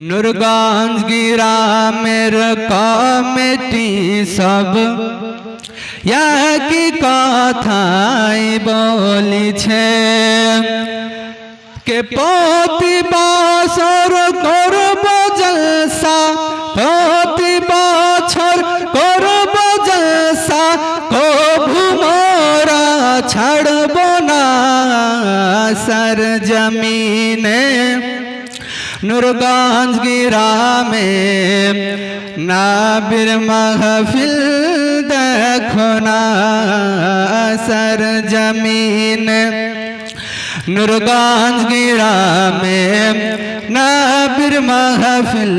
নুরগঞ্জ গ্রামের কমিটি সব একই কথাই বলিছে কে প্রতি বছর করব জলসা প্রতি বছর করব জলসা কভু মোরা ছাড়ব না সর জমিনে নুরগঞ্জ গ্রামে নাবির মাহফিল দেখো না সর জমিন। নুরগঞ্জ গ্রামে নাবির মাহফিল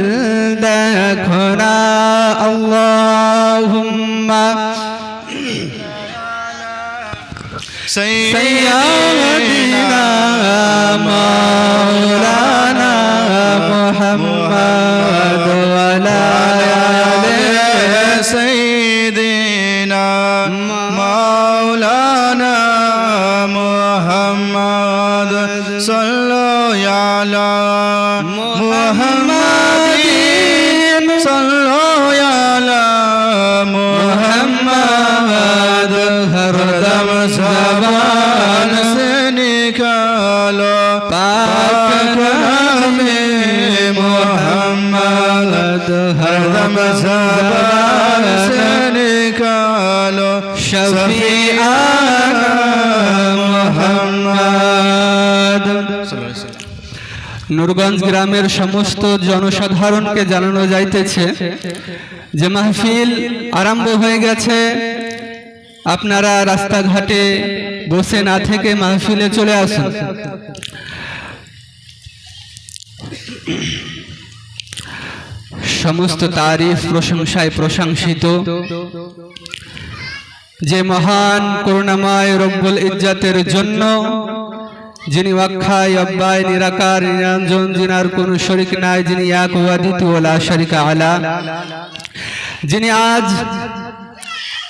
দেখো না আল্লাহুম্মা। সৈয়দিনা محمد وعلى آل سيدنا مولانا محمد صلوا على محمد صلوا على محمد هر دم নুরগঞ্জ গ্রামের সমস্ত জনসাধারণকে জানানো যাইতেছে যে মাহফিল আরম্ভ হয়ে গেছে। আপনারা রাস্তাঘাটে বসে না থেকে মাহফিলে চলে আসুন। সমস্ত তারিফ প্রশংসায় প্রশংসিত। যে মহান করুণাময় রব্বুল ইজ্জাতের জন্য যিনি অক্ষায় অব্বায় নিরাকার নিরঞ্জন যিনার কোন শরিক নাই যিনি এক ওয়াদিত ওলা শরিকা আলা। যিনি আজ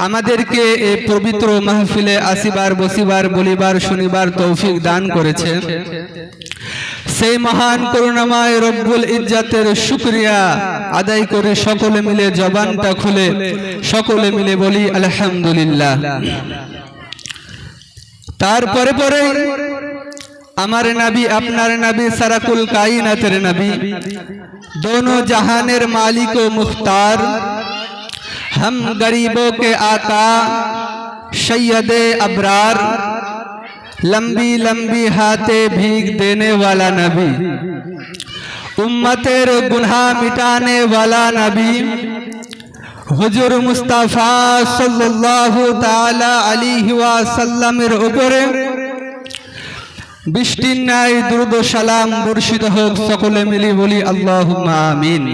আমাদেরকে এই পবিত্র মাহফিলে আসিবার, বসিবার, বলিবার, শনিবার তৌফিক দান করেছে। সেই মহান করুণাময় রব্বুল ইজ্জাতের শুক্রিয়া আদায় করে সকলে মিলে জবানটা খুলে, সকলে মিলে বলি আলহামদুলিল্লাহ। তারপরে পরে আমার নাবি, আপনার নাবি, সারাকুল কাইনাতের নাবি, দোনো জাহানের মালিক ও মুখতার हम गरीबों के आका सैयद अबरार लंबी लंबी हाथे भीग देने वाला नबी उम्मतेर गुनाह मिटाने वाला नबी হুজুর মুস্তাফা সাল্লাল্লাহু তাআলা আলাইহি ওয়াসাল্লামের উপরে বৃষ্টির ন্যায় দ্রুত সালাম বর্ষিত হোক সকলে মিলি বলি আল্লাহুম্মা আমিন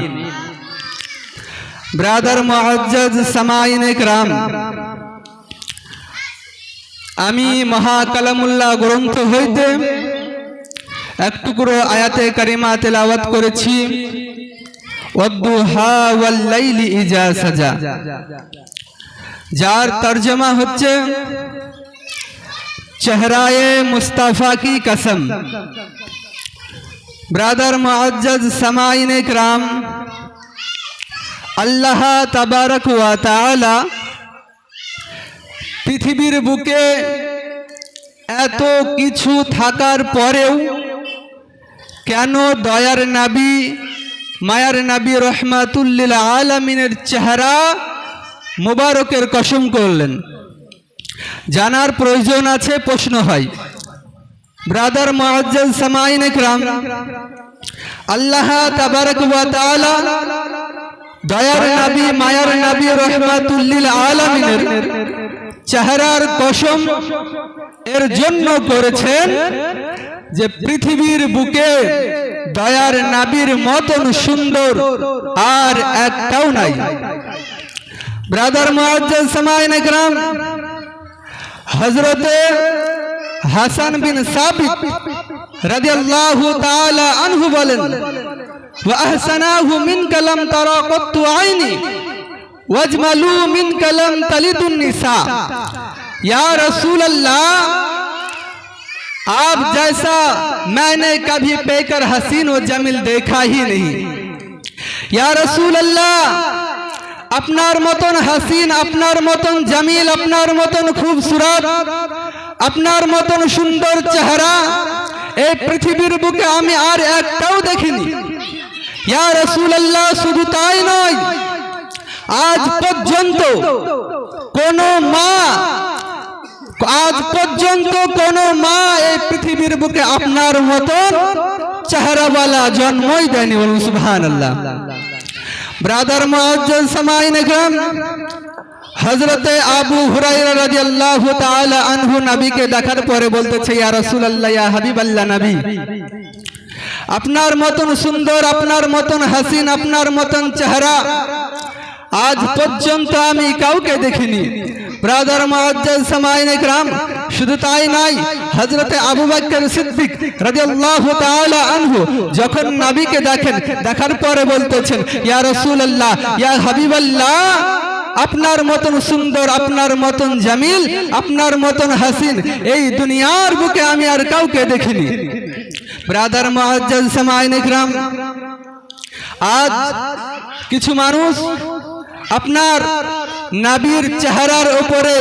ব্রাদার মুআজ্জাজ সামাইন ইকরাম। আমি মহাকালামুল্লাহ গ্রন্থ হইতে এক টুকরো আয়াতে কারিমা তেলাওয়াত করেছি। যার তর্জমা হচ্ছে, চেহরায়ে মুস্তাফা কি কসম? ব্রাদার মুআজ্জাজ সামাইন ইকরাম আল্লাহ তাবারক তাআলা পৃথিবীর বুকে এত কিছু থাকার পরেও কেন দয়ার নাবী, মায়ার নাবী রহমাতুল্লিল আলমিনের চেহারা মুবারকের কসম করলেন। জানার প্রয়োজন আছে, প্রশ্ন হয়। ব্রাদার মুআজ্জাজ সামাইন ইকরাম, আল্লাহ তাবারক দয়ার নবী মায়ার নবী রহমাতুল্লিল আলামিনের চেহারার কসম এর জন্য করেছেন যে পৃথিবীর বুকে দয়ার নাবির মতন সুন্দর আর একটাও নাই। ব্রাদার মুআজ্জাজ সামাইন ইকরাম হযরতে হাসান বিন সাবিত رضی اللہ تعالی عنہ بلن و وَأَحْسَنَاهُ مِنْكَ لَمْ تَرَا عینی و اجملو مِنْكَ لم تلد النساء. یا رسول اللہ، آپ جیسا میں نے کبھی پیکر حسین و جمل دیکھا ہی نہیں۔ یا رسول اللہ اپنا متن حسین اپنا متن جمیل اپنا متن خوبصورت اپنا متن شندر چہرہ এই পৃথিবীর বুকে আমি আর একটাও দেখিনি। ইয়া রাসূলুল্লাহ, শুধু তাই নয়, আজ পর্যন্ত কোন মা, আজ পর্যন্ত কোন মা এই পৃথিবীর বুকে আপনার মতন চেহারাওয়ালা জন্মই দেয়নি বলুন সুবহানাল্লাহ। ব্রাদার মুআজ্জাজ সামাইন হযরতে আবু তাআলা আনহু নবীকে দেখার পরে বলতেছে, ইয়া রাসূলুল্লাহ, ইয়া হাবিবাল্লাহ নবী, আপনার মতন সুন্দর, আপনার মতন হাসিন, আপনার মতন চেহারা আজ পর্যন্ত আমি কাউকে দেখিনি। ব্রাদার শুধু তাই নাই হযরতে আবু আনহু যখন দেখার পরে বলতেছেন, ইয়া রাসূলুল্লাহ, ইয়া হাবিবাল্লাহ আপনার মতন সুন্দর, আপনার মতন জামিল, আপনার মতন হাসিন, এই দুনিয়ার বুকে আমি আর কাউকে দেখিনি। ব্রাদার মুআজ্জাজ সামাইন একরাম আজ কিছু মানুষ আপনার নাবির চেহারার উপরে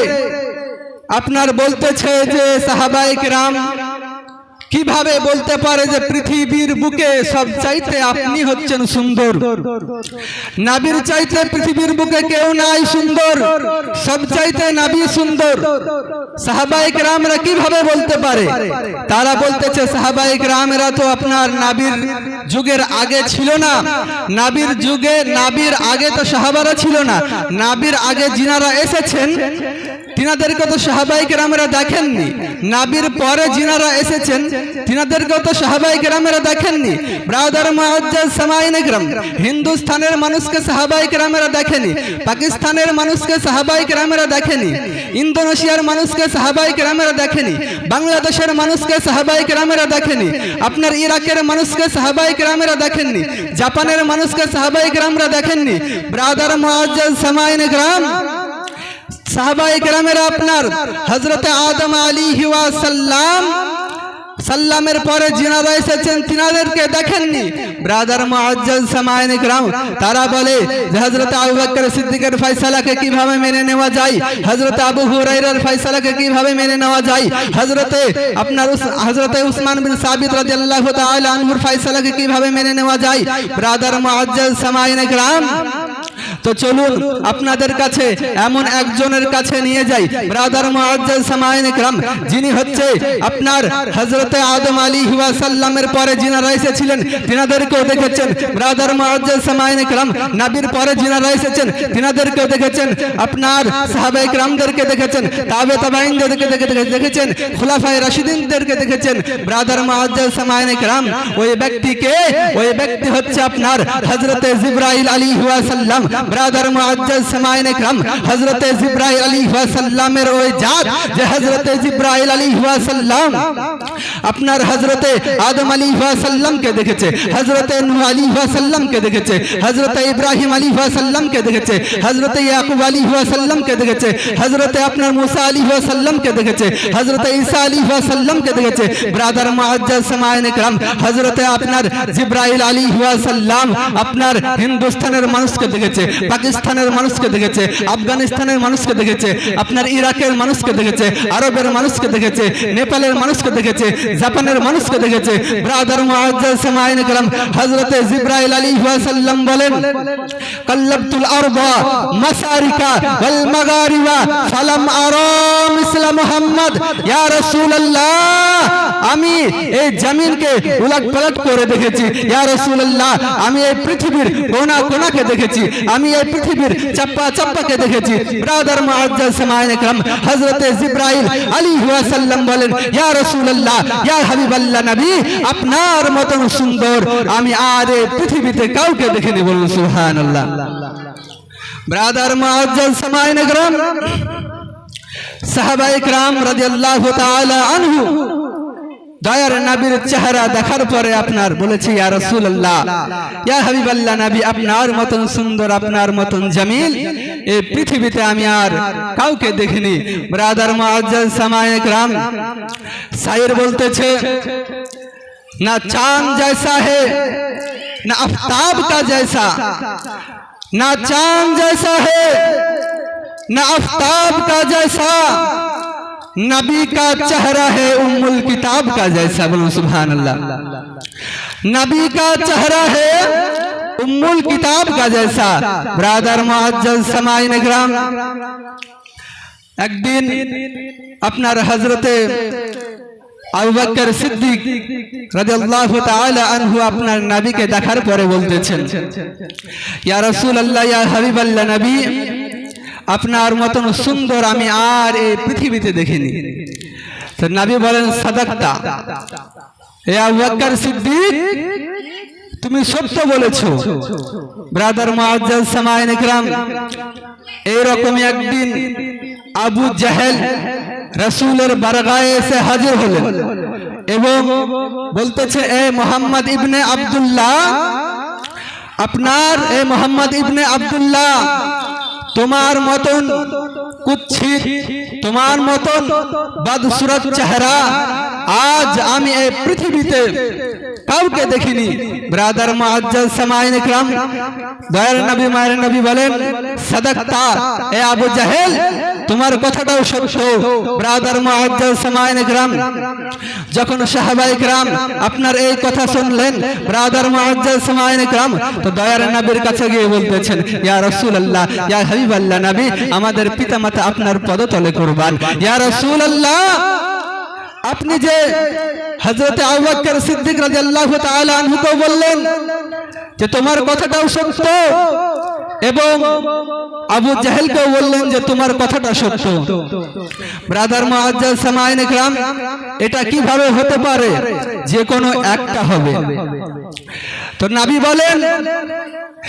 আপনার বলতেছে যে সাহাবাইক রাম কীভাবে বলতে পারে যে পৃথিবীর বুকে সব চাইতে আপনি হচ্ছেন সুন্দর? নাবির চাইতে পৃথিবীর বুকে কেউ নাই সুন্দর। সব চাইতে নাবি সুন্দর। সাহাবাইক রামরা কীভাবে বলতে পারে? তারা বলতেছে সাহাবাইক রামরা তো আপনার নাবির যুগের আগে ছিল না। নাবির যুগে, নাবির আগে তো সাহাবারা ছিল না। নাবির আগে জিনারা এসেছেন। তিনাদেরকে তো সাহাবাই কেরামেরা দেখেননি। নাবির পরে জিনারা এসেছেন তিনাদেরকে তো সাহাবাই কেরামেরা দেখেননি। ব্রাদার মুআজ্জাজ সামাইন একরাম হিন্দুস্তানের মানুষকে সাহাবাই কেরামেরা দেখেনি। পাকিস্তানের মানুষকে সাহাবাই কেরামেরা দেখেনি। ইন্দোনেশিয়ার মানুষকে সাহাবাই কেরামেরা দেখেনি। বাংলাদেশের মানুষকে সাহাবাই কেরামেরা দেখেনি। আপনার ইরাকের মানুষকে সাহাবাই কেরামেরা দেখেননি। জাপানের মানুষকে সাহাবাই কেরামরা দেখেননি। ব্রাদার মুআজ্জাজ সামাইন একরাম সাহাবাই গ্রামেরা আপনার হজরতে আদম আলী হিওয়া সাল্লাম সাল্লামের পরে জিনারা এসেছেন তিনাদেরকে দেখেননি ব্রাদার মুআজ্জাজ সামাইন গ্রাম তারা বলে যে হযরত আবু বকর সিদ্দিকের ফয়সালাকে কীভাবে মেনে নেওয়া যায় হযরত আবু হুরায়রার ফয়সালাকে কীভাবে মেনে নেওয়া যায় হযরতে আপনার উস- হযরতে উসমান বিন সাবিত রাদিয়াল্লাহু তাআলা আনহুর ফয়সালাকে কীভাবে মেনে নেওয়া যায় ব্রাদার মুআজ্জাজ সামাইন গ্রাম তো চলুন আপনাদের কাছে এমন একজনের কাছে নিয়ে যাই। ব্রাদার ইকরাম, যিনি হচ্ছে আপনার হযরতে আদম আলাইহি ওয়াসাল্লামের পরে যিনারা এসেছিলেন, তিনাদেরকেও দেখেছেন। ব্রাদার মুআজ্জাজ সামাইন নবীর পরে যিনারা এসেছেন, তিনাদেরকেও দেখেছেন। আপনার সাহাবায়ে ইকরামদেরকে দেখেছেন, তাবে তাবাইনদেরকে দেখে- দেখেছেন, খুলাফায়ে রাশিদিনদেরকে দেখেছেন। ব্রাদার মুআজ্জাজ সামাইন ইকরাম, ওই ব্যক্তিকে, ওই ব্যক্তি হচ্ছে আপনার হযরতে জিবরাইল আলাইহি ওয়াসাল্লাম। ব্রাদার মুআজ্জাজ সামাইন ইকরাম হযরতে জিবরাইল আলাইহি ওয়াসাল্লামের ওই জাত যে হযরতে জিবরাইল আলাইহি ওয়াসাল্লাম আপনার হযরতে আদম আলাইহি ওয়াসাল্লামকে দেখেছে হযরতে নূহ আলাইহি ওয়াসাল্লামকে দেখেছে হযরতে ইব্রাহিম আলাইহি ওয়াসাল্লামকে দেখেছে হযরতে ইয়াকুব আলাইহি ওয়াসাল্লামকে দেখেছে হযরতে আপনার মুসা আলাইহি ওয়াসাল্লামকে দেখেছে হযরতে ঈসা আলাইহি ওয়াসাল্লামকে দেখেছে ব্রাদার মুআজ্জাজ সামাইন ইকরাম হযরতে আপনার জিবরাইল আলাইহি ওয়াসাল্লাম আপনার হিন্দুস্তানের মানুষকে দেখেছে পাকিস্তানের মানুষকে দেখেছে আফগানিস্তানের মানুষকে দেখেছে আপনার ইরাকের মানুষকে দেখেছে আরবের মানুষকে দেখেছে নেপালের মানুষকে দেখেছে জাপানের মানুষকে দেখেছে ব্রাদার জিবরাইল ওয়াসাল্লাম বলেন কাল্লাবতুল আরবা মাসারিকা ওয়াল মাগারিবা ফালাম আরা মিসলা মুহাম্মদ ইয়া রাসূলুল্লাহ আমি এই জমিনকে উলট পালট করে দেখেছি ইয়া রাসূলুল্লাহ আমি এই পৃথিবীর কোনা কোনাকে দেখেছি আমি এই পৃথিবীর চাপ্পা চাপ্পাকে দেখেছি। ব্রাদার মুআজ্জাজ সামাইন ইকরাম হযরতে জিবরাইল আলাইহি ওয়াসাল্লাম বলেন, ইয়া রাসূলুল্লাহ, ইয়া হাবিবাল্লাহ নবী, আপনার মতন সুন্দর আমি আর এই পৃথিবীতে কাউকে দেখিনি বলুন সুবহানাল্লাহ। ব্রাদার মুআজ্জাজ সামাইন ইকরাম সাহাবা ইকরাম রাদিয়াল্লাহু তাআলা আনহু দয়ার নবীর চেহারা দেখার পরে আপনার বলেছি, ইয়া রাসূলুল্লাহ, ইয়া হাবিবাল্লাহ নবী, আপনার মতন সুন্দর, আপনার মতন জামিল। এই পৃথিবীতে আমি আর কাউকে দেখিনি। ব্রাদার মুআজ্জাল সামায়ে کرام শায়ের বলতেছে, না চাঁদ जैसा হে, না আফতাব কা जैसा না চাঁদ जैसा হে, না আফতাব কা জয়সা نبی کا چہرہ ہے ام الکتاب کا جیسا بلو سبحان اللہ۔ نبی کا چہرہ ہے ام الکتاب کا جیسا۔ برادر معجز سمائی نگرام ایک دن اپنا حضرت ابوبکر صدیق رضی اللہ تعالی عنہ اپنا نبی کے دکھر پورے بولتے چھن یا رسول اللہ، یا حبیب اللہ نبی আপনার মতন সুন্দর আমি আর এই পৃথিবীতে দেখিনি। তো নাবি বলেন, সাদাক্তা। এ আবু বকর সিদ্দিক, তুমি সত্য বলেছ। ব্রাদার মুআজ্জাজ সামাইন ইকরাম এইরকমই একদিন আবু জাহেল রসুলের বারগায়ে এসে হাজির হলেন এবং বলতেছে, এ মোহাম্মদ ইবনে আব্দুল্লাহ, আপনার এ মোহাম্মদ ইবনে আব্দুল্লাহ তোমার মতন কুচ্ছিত তোমার মতন বদসুরত চেহারা আজ আমি এই পৃথিবীতে কাউকে দেখিনি। ব্রাদার মুআজ্জাজ সামাইন ইকরাম দয়ার নবী, মায়ের নবী বলেন সাদাক্তা এ আবু জাহেল, তোমার কথাটাও সত্য। ব্রাদার মুআজ্জাজ সামাইন ইকরাম যখন সাহাবা ইকরাম আপনার এই কথা শুনলেন ব্রাদার মুআজ্জাজ সামাইন ইকরাম তো দয়ার নবীর কাছে গিয়ে বলতেছেন, ইয়া রাসূলুল্লাহ, ইয়া হাবিবাল্লাহ নবী, আমাদের পিতামাতা আপনার পদতলে কুরবান। ইয়া রাসূলুল্লাহ আপনি যে হযরত আবু বকর সিদ্দিক তাআলা আনহুকে বললেন যে তোমার কথাটাও সত্য এবং আবু জাহেলকেও বললেন যে তোমার কথাটা সত্য। ব্রাদার মুআজ্জাজ সামাইন ইকরাম, এটা কীভাবে হতে পারে? যে কোনো একটা হবে। তো নবী বলেন,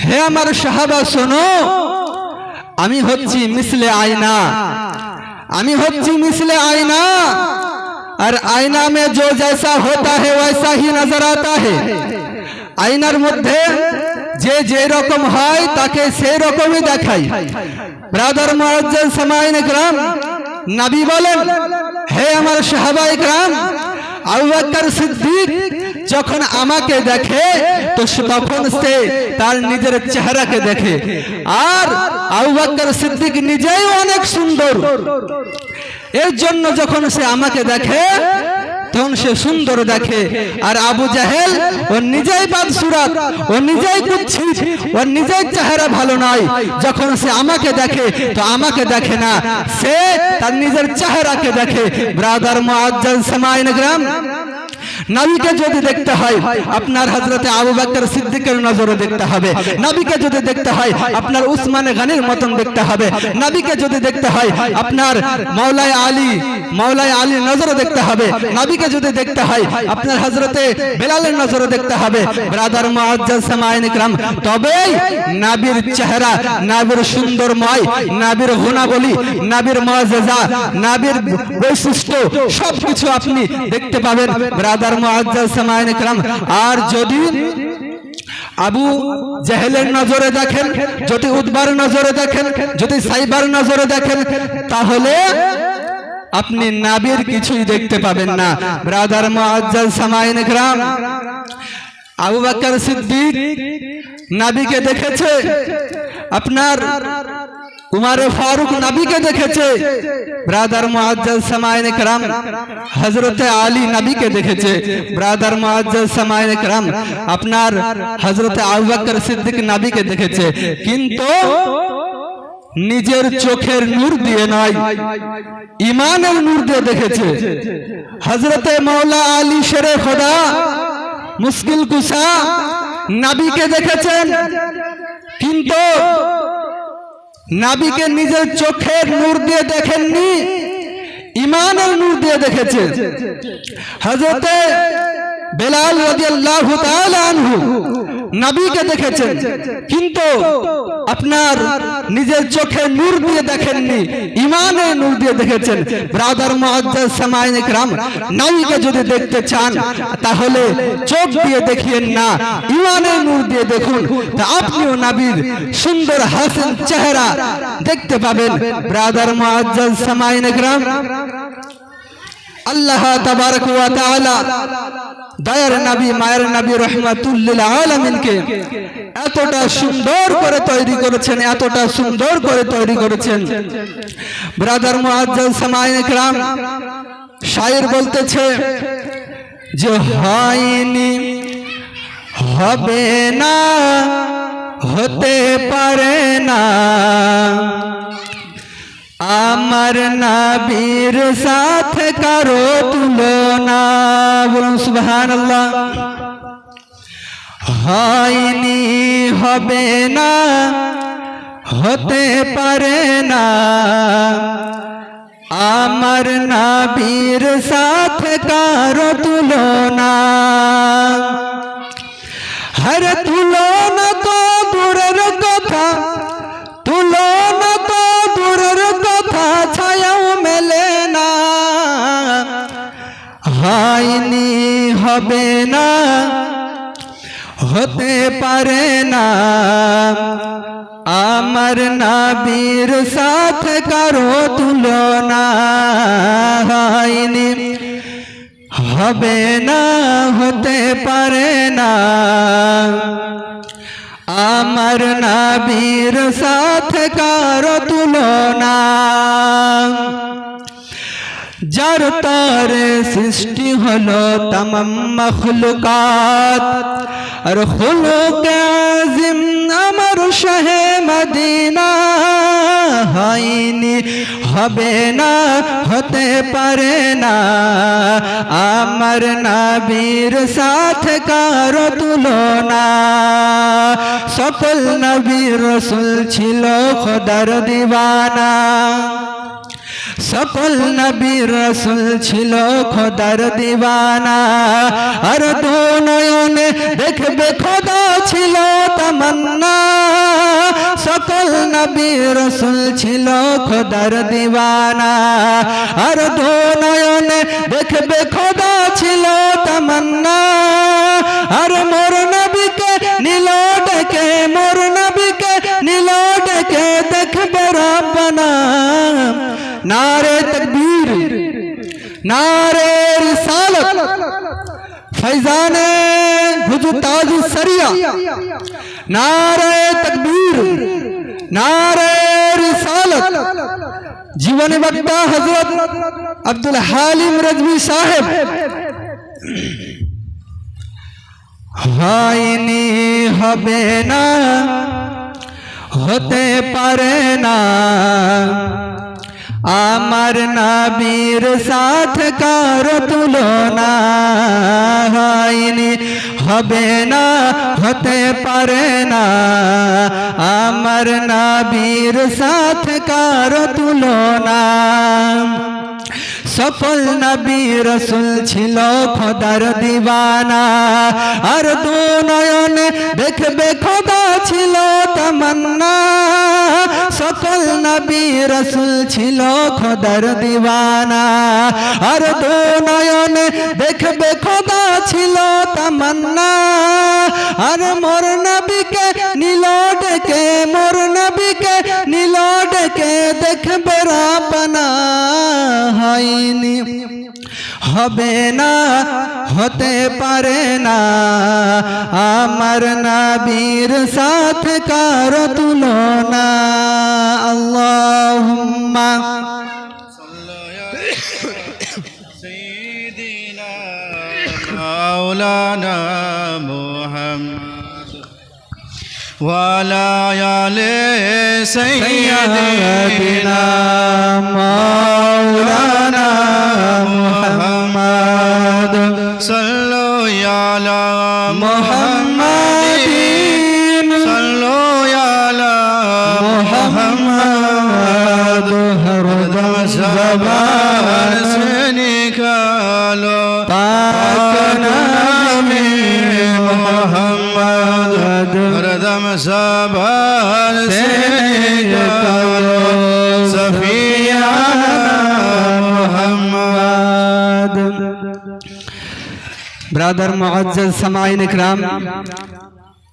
হে আমার সাহাবা, শোনো, আমি হচ্ছি মিসলে আয়না। আমি হচ্ছি মিসলে আয়না। আর আয়না মে জো জেসা হতা হে হি নজর আতা হে। আয়নার মধ্যে যে যে রকম হয়, তাকে সেই রকমই দেখাই। ব্রাদার মুআজ্জিন সামাইন کرام নবী বলেন, হে আমার সাহাবা کرام আবু বকর সিদ্দিক যখন আমাকে দেখে, তো তখন সে তার নিজের চেহারাকে দেখে। আর আবু বকর সিদ্দিক নিজেই অনেক সুন্দর। এর জন্য যখন সে আমাকে দেখে, তখন সে সুন্দর দেখে। আর আবু জাহেল, ও নিজেই বাদসুরাত, ও নিজেই কুচ্ছিত ও নিজেই চেহারা ভালো নয়। যখন সে আমাকে দেখে, তো আমাকে দেখে না। সে তার নিজের চেহারাকে দেখে। ব্রাদার মহাজ্জাল সামাইন গ্রাম নবীকে যদি দেখতে হয়, আপনার হজরতে আবু বকর সিদ্দিকের নজরে দেখতে হবে। নবীকে যদি দেখতে হয়, আপনার উসমানে গানির মতন দেখতে হবে। নবীকে যদি দেখতে হয়, আপনার মাওলায় আলী, মাওলায় আলীর নজরে দেখতে হবে। নবীকে যদি দেখতে হয়, আপনার হজরতে বেলালের নজরে দেখতে হবে। ব্রাদার মুআজ্জাজ সামাইন ইকরাম, তবেই নাবির চেহারা, নাবির সুন্দরময়, নাবির গুণাবলী, নাবির মুআজ্জাজা, নাবির বৈশিষ্ট্য সবকিছু আপনি দেখতে পাবেন। ব্রাদার মুআজ্জাজ সামাইন ইকরাম আর যদি আবু জাহেলের নজরে দেখেন, যদি উদ্বার নজরে দেখেন, যদি সাইবার নজরে দেখেন, তাহলে আপনি নাবির কিছুই দেখতে পাবেন না। ব্রাদার মুআজ্জাজ সামাইন ইকরাম আবু বকর সিদ্দিক নাবিকে দেখেছে। আপনার উমারে ফারুক নবীকে দেখেছে ব্রাদার মুআজ্জাজ সামাইন کرام হযরত আলী নবীকে দেখেছে ব্রাদার মুআজ্জাজ সামাইন کرام আপনার হযরত আবু বকর সিদ্দিক নবীকে দেখেছে কিন্তু নিজের চোখের নূর দিয়ে নয় ইমানের নূর দিয়ে দেখেছে হযরতে মাওলা আলী শেরে খোদা মুশকিল কুসা নবীকে দেখেছেন কিন্তু নাবিকে নিজের চোখের নূর দিয়ে দেখেননি ইমানের নূর দিয়ে দেখেছে। হযরতে বেলাল রাদিয়াল্লাহু তাআলা আনহু নবীকে দেখেছেন। কিন্তু আপনার নিজের চোখে নূর দিয়ে দেখেননি ইমানের নূর দিয়ে দেখেছেন। ব্রাদার মুআজ্জাজ সামাইন ইকরাম নবীকে যদি দেখতে চান, তাহলে চোখ দিয়ে দেখিয়েন না ইমানের নূর দিয়ে দেখুন। তা আপনিও নবীর সুন্দর হাসিন চেহারা দেখতে পাবেন। ব্রাদার মুআজ্জাজ সামাইন ইকরাম আল্লাহ তাবারক ওয়া তাআলা দয়ার নবী মায়ের নবী রহমাতুল্লিল আলামিনকে এতটা সুন্দর করে তৈরি করেছেন এতটা সুন্দর করে তৈরি করেছেন ব্রাদার মুআজ্জাজ সামাইন کرام শায়ের বলতেছে যে হয়নি হবে না হতে পারে না আমার নাবির সাথে কারও তুলনা। বলুন, সুবহানাল্লাহ। হয়নি, হবে না, হতে পারে না। আমার নাবির সাথে কারও তুলনা। হর তুলনা তো দূরের কথা। তুলনা হবে না, হতে পারে না। আমার নাবির সাথ কারও তুলনা হয়নি। হবে না, হতে পারে না। আমার নাবির সাথে কারও তুলনা যার তার সৃষ্টি হলো মখলুকাত। আর খুলুক আজিম আমার শাহে মদিনা হয়নি, হবে না, হতে পারে না। আমার নাবির সাথে কারও তুলনা। সকল নবীর রসুল ছিল খোদার দিবানা। সকল নবীর রসুল ছিল খোদার দিবানা আর দু নয়নে দেখবে খোদা ছিল তামান্না। সকল নবীর রসুল ছিল খোদার দিবানা আর দু নয়নে দেখবে খোদা ছিল তামান্না। আর নারে রিসালত ফৈজানে হুজুর তাজ সরিয়া নারে তকবীর নারে রিসালত জীবনী বক্তা হযরত আব্দুল হালিম রাজভী সাহেব হয়নি হবে না হতে পারে না আমার নাবির সাথ কার তুলনা হয়নি, হবে না, হতে পারে না। আমার নাবির সাথ কার তুলনা সকল নবী রসুল ছিল খোদার দিবানা আর দু নয়নে দেখবে খোদা ছিল তামান্না। সকল নবী রসুল ছিল খোদার দিবানা আর দু নয়নে দেখবে খোদা ছিল তামান্না। আর মোর নবীকে নীল ডেকে, মোর নবীকে নীল ডেকে, দেখবে রাবনা হয়নি হবে না হতে পারে না আমার নাবির সাথে কার তুলনা আল্লাহুম্মা سيدنا مولانا محمد وعلى آل سيدنا سيدنا مولانا মোহাম্মদ হরদম সবাস নিকালো পাক নামে মোহাম্মদ হরদম সবাস নিকালো ব্রাদার মুআজ্জাজ সামাইন ইকরাম,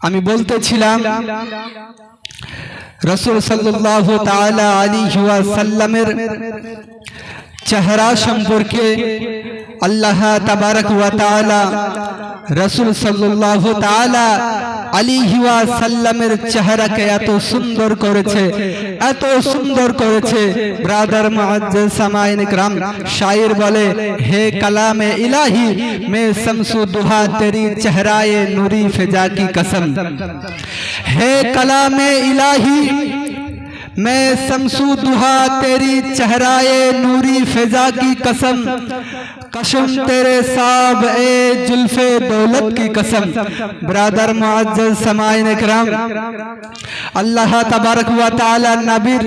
আমি বলতেছিলাম রাসূল সাল্লাল্লাহু তাআলা আলাইহি ওয়াসাল্লামের চেহারা সম্পর্কে আল্লাহ তাবারক ওয়া তাআলা, রাসূল সাল্লাল্লাহু তাআলা সাল্লামের চেহারাকে এত সুন্দর করেছে, এত সুন্দর করেছে। ব্রাদার মুআজ্জিজ সামাইন শায়ের বলে, হে কালামে ইলাহি, মে শমসু দুহা তেরি চেহারায়ে নুরি ফিজা কি কসম। হে কালামে ইলাহি, মে শমসু দুহা তেরি چہرائے নুরি فضا کی قسم कसम तेरे साब ए जुल्फे दौलत की कसम ब्रादर मुअज्जज समाइन کرام আল্লাহ তাবারক ওয়া তাআলা নবীর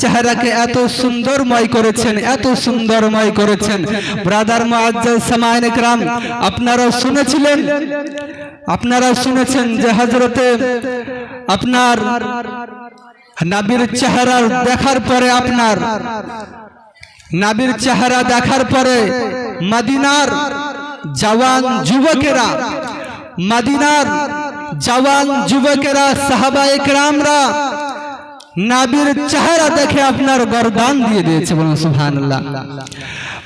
চেহারাকে এত সুন্দরময় করেছেন এত সুন্দরময় করেছেন ব্রাদার মুআজ্জজ সামাইন کرام আপনারা শুনেছিলেন আপনারা শুনেছেন যে হযরতে আপনার নাবির চেহারা দেখার পরে আপনার নাবির চেহারা দেখার পরে মাদিনার জওয়ান যুবকেরা, মাদিনার জওয়ান যুবকেরা, সাহাবা একরামরা নাবির চেহারা দেখে আপনার গরদান দিয়ে দিয়েছে বলুন, সুবহানাল্লাহ।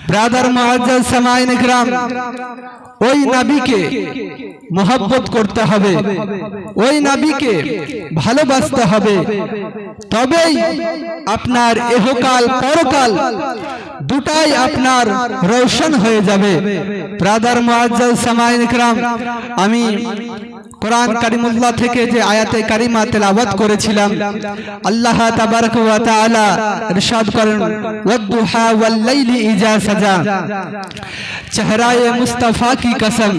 ব্রাদার মুআজ্জাজ সামাইন ইকরাম, ওই নবীকে মোহাব্বত করতে হবে, ওই নবীকে ভালোবাসতে হবে। তবেই আপনার এহকাল, পরকাল দুটাই আপনার রোশন হয়ে যাবে। ব্রাদার মুআজ্জাজ সামাইন ইকরাম, আমি কোরআন কারিমুল্লাহ থেকে যে আয়াতে কারিমা তেলাওয়াত করেছিলাম, আল্লাহ তাবারক ওয়া তাআলা ইরশাদ করেন ওয়াদুহা ওয়াল লাইলি ইজা সাজা চেহারায়ে মুস্তাফা কি কসম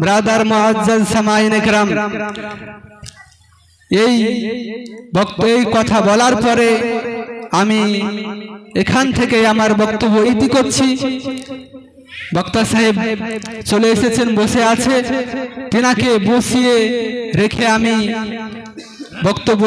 ব্রাদার মুআজ্জাজ সামাইন ইকরাম এই বক্ত এই কথা বলার পরে আমি এখান থেকে আমার বক্তব্য ইতি করছি বক্তা সাহেব চলে এসেছেন বসে আছে। তেনাকে বসিয়ে রেখে আমি বক্তব্য